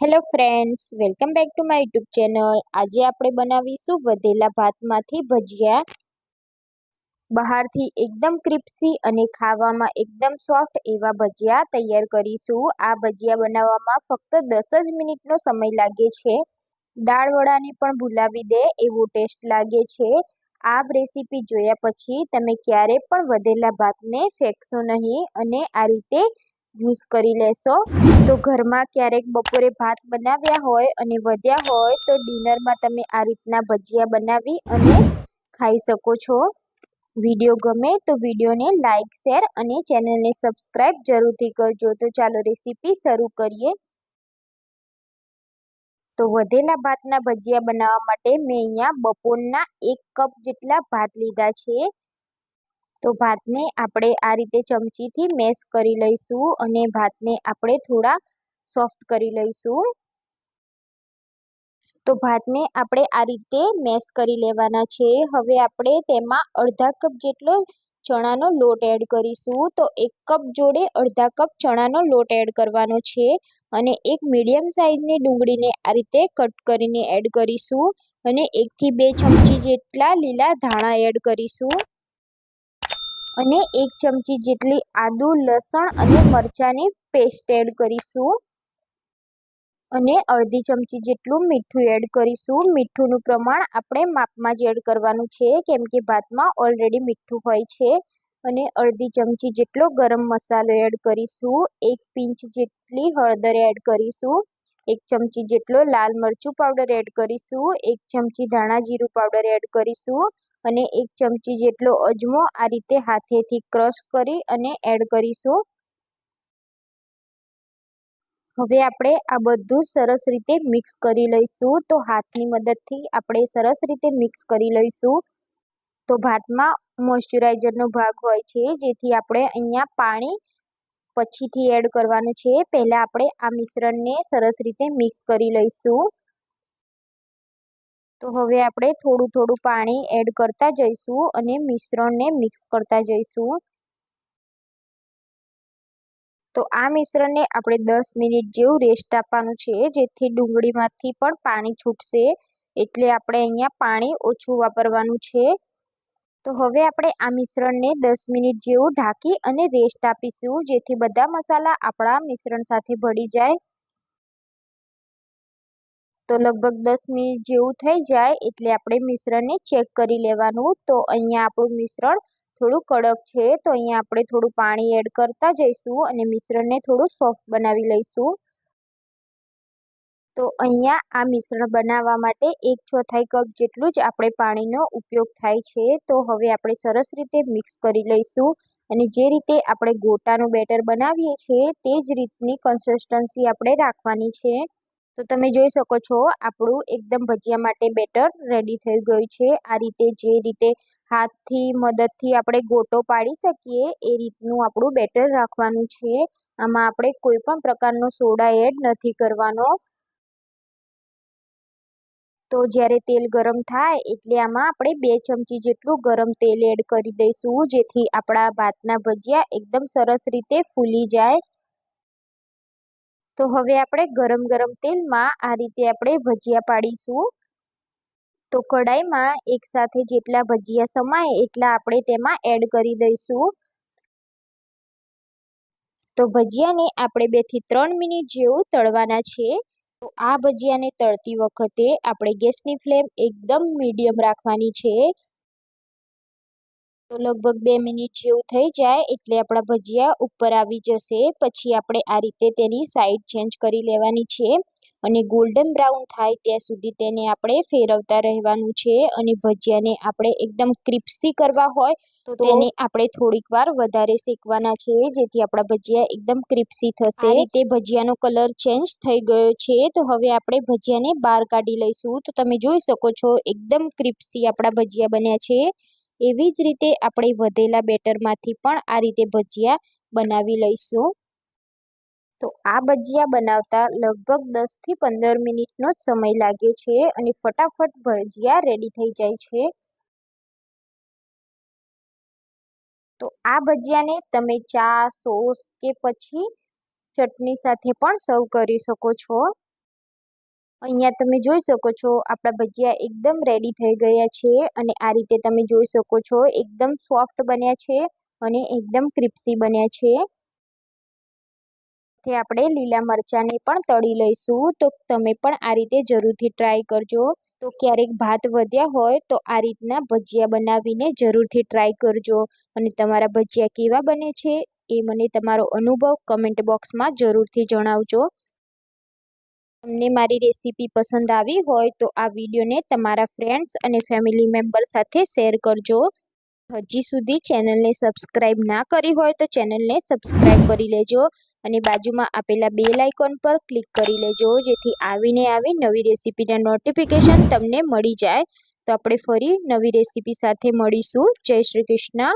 Hello friends welcome back to my YouTube channel આજે આપણે બનાવીશું વધેલા ભાતમાંથી ભજીયા. બહારથી એકદમ ક્રિપ્સી અને ખાવામાં એકદમ સોફ્ટ એવા ભજીયા તૈયાર કરીશું. આ ભજીયા બનાવવામાં ફક્ત દસ જ મિનિટનો સમય લાગે છે. દાળ વડાને પણ ભૂલાવી દે, એવો ટેસ્ટ લાગે છે. આ રેસીપી જોયા પછી તમે ક્યારે પણ વધેલા ભાતને ફેંકશો નહીં અને આ રીતે યુઝ કરી લેશો. તો ઘરમાં ક્યારેક બપોરે ભાત બનાવ્યા હોય અને વધ્યા હોય તો ડિનરમાં તમે આ રીતના ભજીયા બનાવી અને ખાઈ શકો છો. વીડિયો ગમે તો વિડીયોને લાઇક શેર અને ચેનલને સબસ્ક્રાઈબ જરૂરથી કરજો. તો ચાલો રેસીપી શરૂ કરીએ. તો વધેલા ભાતના ભજીયા બનાવવા માટે મેં અહીંયા બપોરના એક કપ જેટલા ભાત લીધા છે. તો ભાતને આપણે આ રીતે ચમચીથી મેશ કરી લઈશું અને ભાતને આપણે થોડા સોફ્ટ કરી લઈશું. તો ભાતને આપણે આ રીતે મેશ કરી લેવાના છે. હવે આપણે તેમાં અડધા કપ જેટલો ચણાનો લોટ એડ કરીશું. તો એક કપ જોડે અડધા કપ ચણાનો લોટ એડ કરવાનો છે અને એક મીડિયમ સાઇઝની ડુંગળીને આ રીતે કટ કરીને એડ કરીશું અને એકથી બે ચમચી જેટલા લીલા ધાણા એડ કરીશું. અને એક ચમચી જેટલી આદુ, લસણ અને મરચાંની પેસ્ટ એડ કરીશું. અને અડધી ચમચી જેટલું મીઠું એડ કરીશું. મીઠુંનું પ્રમાણ આપણે માપમાં જ એડ કરવાનું છે, કેમ કે ભાતમાં ઓલરેડી મીઠું હોય છે. અને અડધી ચમચી જેટલો ગરમ મસાલો એડ કરીશું. એક પિંચ જેટલી હળદર એડ કરીશું. એક ચમચી જેટલો લાલ મરચું પાવડર એડ કરીશું. એક ચમચી ધાણા જીરું પાવડર એડ કરીશું. અને એક ચમચી જેટલો અજમો આ રીતે હાથેથી ક્રશ કરી અને એડ કરીશું. હવે આપણે આ બધું સરસ રીતે મિક્સ કરી લઈશું. તો હાથની મદદથી આપણે સરસ રીતે મિક્સ કરી લઈશું. તો ભાતમાં મોઇશ્ચરાઇઝરનો ભાગ હોય છે, જેથી આપણે અહીંયા પાણી પછીથી એડ કરવાનું છે. પહેલાં આપણે આ મિશ્રણને સરસ રીતે મિક્સ કરી લઈશું. તો હવે આપણે થોડું થોડું પાણી એડ કરતા જઈશું અને મિશ્રણને મિક્સ કરતા જઈશું. તો આ મિશ્રણને આપણે દસ મિનિટ જેવું રેસ્ટ આપવાનું છે, જેથી ડુંગળીમાંથી પણ પાણી છૂટશે. એટલે આપણે અહીંયા પાણી ઓછું વાપરવાનું છે. તો હવે આપણે આ મિશ્રણને દસ મિનિટ જેવું ઢાંકી અને રેસ્ટ આપીશું, જેથી બધા મસાલા આપણા મિશ્રણ સાથે ભળી જાય. તો લગભગ દસ મિનિટ જેવું થઈ જાય એટલે આપણે મિશ્રણને ચેક કરી લેવાનું. તો અહીંયા આપણું મિશ્રણ થોડું કડક છે, તો અહીંયા આપણે થોડું પાણી એડ કરતા જઈશું અને મિશ્રણને થોડું સોફ્ટ બનાવી લઈશું. તો અહીંયા આ મિશ્રણ બનાવવા માટે એક ચોથાઈ કપ જેટલું જ આપણે પાણીનો ઉપયોગ થાય છે. તો હવે આપણે સરસ રીતે મિક્સ કરી લઈશું અને જે રીતે આપણે ગોટાનું બેટર બનાવીએ છીએ, તે જ રીતની કન્સિસ્ટન્સી આપણે રાખવાની છે. તો તમે જોઈ શકો છો, આપણું એકદમ ભજીયા માટે બેટર રેડી થઈ ગયું છે. આ રીતે જે રીતે હાથથી, મદદથી આપણે ગોટો પાડી શકીએ, એ રીતનું આપણું બેટર રાખવાનું છે. આમાં આપણે કોઈ પણ પ્રકારનો સોડા એડ નથી કરવાનો. તો જ્યારે તેલ ગરમ થાય, એટલે આમાં આપણે બે ચમચી જેટલું ગરમ તેલ એડ કરી દઈશું, જેથી આપણા ભાતના ભજીયા એકદમ સરસ રીતે ફૂલી જાય. તો હવે આપણે ગરમ ગરમ તેલમાં આ રીતે આપણે ભજીયા પાડીશું. તો કઢાઈમાં એકસાથે જેટલા ભજીયા સમાય એટલા આપણે તેમાં એડ કરી દઈશું. તો ભજીયાને આપણે બેથી ત્રણ મિનિટ જેવું તળવાના છે. તો આ ભજીયાને તળતી વખતે આપણે ગેસની ફ્લેમ એકદમ મીડિયમ રાખવાની છે. તો લગભગ બે મિનિટ જેવું થઈ જાય એટલે આપણા ભજીયા ઉપર આવી જશે. પછી આપણે આ રીતે તેની સાઈડ ચેન્જ કરી લેવાની છે અને ગોલ્ડન બ્રાઉન થાય ત્યાં સુધી તેને આપણે ફેરવતા રહેવાનું છે અને ભજીયાને આપણે એકદમ ક્રિપ્સી કરવા હોય તો તેને આપણે થોડીક વાર વધારે શેકવાના છે જેથી આપણા ભજીયા એકદમ ક્રિપ્સી થશે. રીતે ભજીયાનો કલર ચેન્જ થઈ ગયો છે. તો હવે આપણે ભજીયાને બહાર કાઢી લઈશું. તો તમે જોઈ શકો છો એકદમ ક્રિપ્સી આપણા ભજીયા બન્યા છે. એવી જ રીતે આપણે વધેલા બેટરમાંથી પણ આ રીતે ભજીયા બનાવી લઈશું. તો આ ભજીયા બનાવતા લગભગ દસથી પંદર મિનિટનો જ સમય લાગે છે અને ફટાફટ ભજીયા રેડી થઈ જાય છે. તો આ ભજીયાને તમે ચા, સોસ કે પછી ચટણી સાથે પણ સર્વ કરી શકો છો. અહીંયા તમે જોઈ શકો છો, આપણા ભજીયા એકદમ રેડી થઈ ગયા છે અને આ રીતે તમે જોઈ શકો છો, એકદમ સોફ્ટ બન્યા છે અને એકદમ ક્રિપ્સી બન્યા છે. તે આપણે લીલા મરચાંને પણ તળી લઈશું, તો તમે પણ આ રીતે જરૂરથી ટ્રાય કરજો. તો ક્યારેક ભાત વધ્યા હોય, તો આ રીતના ભજીયા બનાવીને જરૂરથી ટ્રાય કરજો. અને તમારા ભજીયા કેવા બને છે, એ મને તમારો અનુભવ કમેન્ટ બોક્સમાં જરૂરથી જણાવજો. તમને મારી રેસીપી પસંદ આવી હોય તો આ વિડીયોને તમારા ફ્રેન્ડ્સ અને ફેમિલી મેમ્બર સાથે શેર કરજો. હજી સુધી ચેનલને સબસ્ક્રાઈબ ના કરી હોય તો ચેનલને સબસ્ક્રાઈબ કરી લેજો અને બાજુમાં આપેલા બેલ આઇકોન પર ક્લિક કરી લેજો, જેથી આવીને આવી નવી રેસીપીના નોટિફિકેશન તમને મળી જાય. તો આપણે ફરી નવી રેસીપી સાથે મળીશું. જય શ્રી કૃષ્ણ.